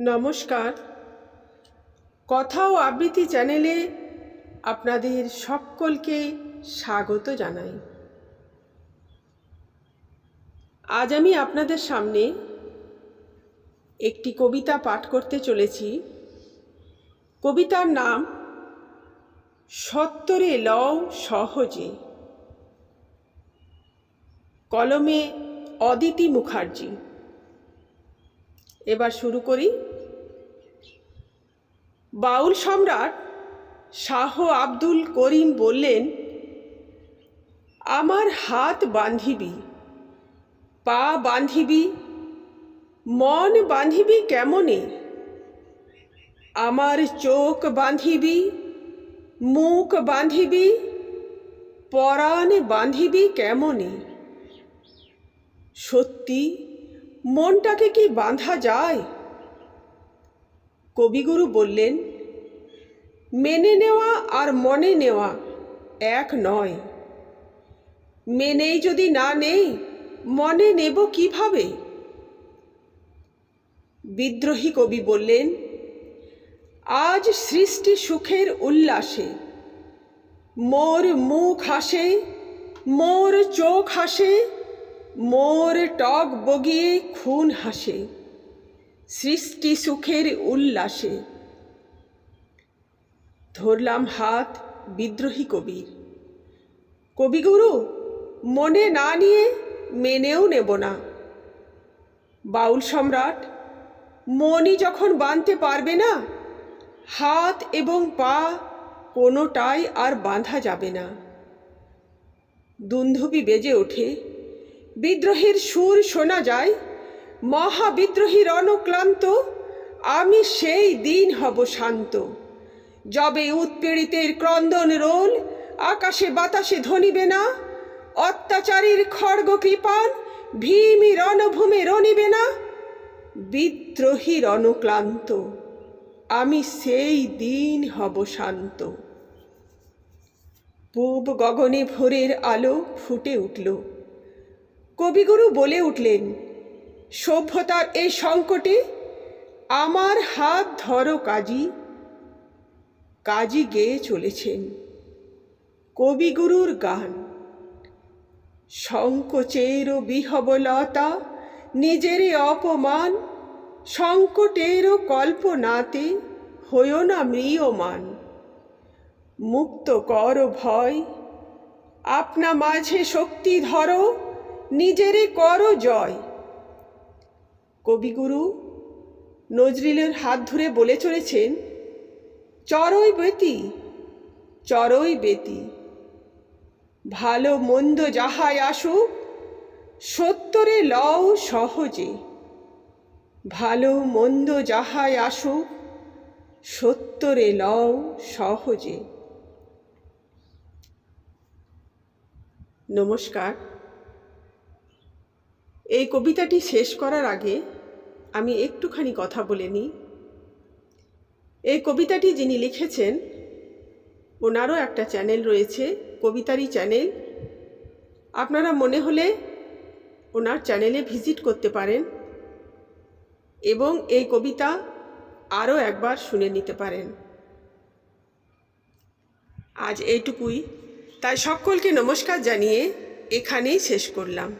নমস্কার। কথা ও আবৃত্তি চ্যানেলে আপনাদের সকলকে স্বাগত জানাই। আজ আমি আপনাদের সামনে একটি কবিতা পাঠ করতে চলেছি। কবিতার নাম, সত্তরে লও সহজে। কলমে অদিতি মুখার্জি। এবার শুরু করি। বাউল সম্রাট শাহ আব্দুল করিম বললেন, আমার হাত বান্ধিবি পা বান্ধিবি মন বান্ধিবি কেমনে? আমার চোখ বান্ধিবি মুখ বান্ধিবি পরাণ বান্ধিবি কেমনে? সত্যি মনটাকে কি বাঁধা যায়? কবিগুরু বললেন, মেনে নেওয়া আর মনে নেওয়া এক নয়। মেনেই যদি না নেই, মনে নেব কীভাবে? বিদ্রোহী কবি বললেন, আজ সৃষ্টি সুখের উল্লাসে। মোর মুখ হাসে, মোর চোখ হাসে মোর টক বগিয়ে খুন হাসে, সৃষ্টি সুখের উল্লাসে। ধরলাম হাত বিদ্রোহী কবির। কবিগুরু, মনে না নিয়ে মেনেও নেব না। বাউল সম্রাট মনই যখন বাঁধতে পারবে না, হাত এবং পা কোনোটাই আর বাঁধা যাবে না। দুন্ধুবি বেজে ওঠে বিদ্রোহের সুর শোনা যায়, মহাবিদ্রোহী রণক্লান্ত, আমি সেই দিন হব শান্ত। যবে উৎপীড়িতের ক্রন্দন রোল, আকাশে বাতাসে ধনিবে না, অত্যাচারীর খড়গ কৃপান ভীমি রণভূমে রণিবে না, বিদ্রোহী রণক্লান্ত, আমি সেই দিন হব শান্ত। পূব গগনে ভোরের আলো ফুটে উঠল। কবিগুরু বলে উঠলেন, সভ্যতার এই সংকটে আমার হাত ধরো কাজী। কাজী গেয়ে চলেছেন। কবিগুরুর গান, সংকোচেরও বিহবলতা নিজেরই অপমান, সংকটেরও কল্পনাতে হইও না ম্রিয়মান। মুক্ত কর ভয়, আপনা মাঝে শক্তি ধরো। নিজেরে করো জয়। কবিগুরু নজরিলের হাত ধরে বলে চলেছেন চরই বেতি চরই বেতি। ভালো মন্দ যাহাই আসুক সত্তরে লও সহজে। ভালো মন্দ যাহাই আসুক সত্তরে লও সহজে। নমস্কার। এই কবিতাটি শেষ করার আগে আমি একটুখানি কথা বলে নিই। এই কবিতাটি যিনি লিখেছেন, ওনারও একটা চ্যানেল রয়েছে, কবিতারই চ্যানেল। আপনারা মনে হলে ওনার চ্যানেলে ভিজিট করতে পারেন এবং এই কবিতা আরও একবার শুনে নিতে পারেন। আজ এইটুকুই। তাই সকলকে নমস্কার জানিয়ে এখানেই শেষ করলাম।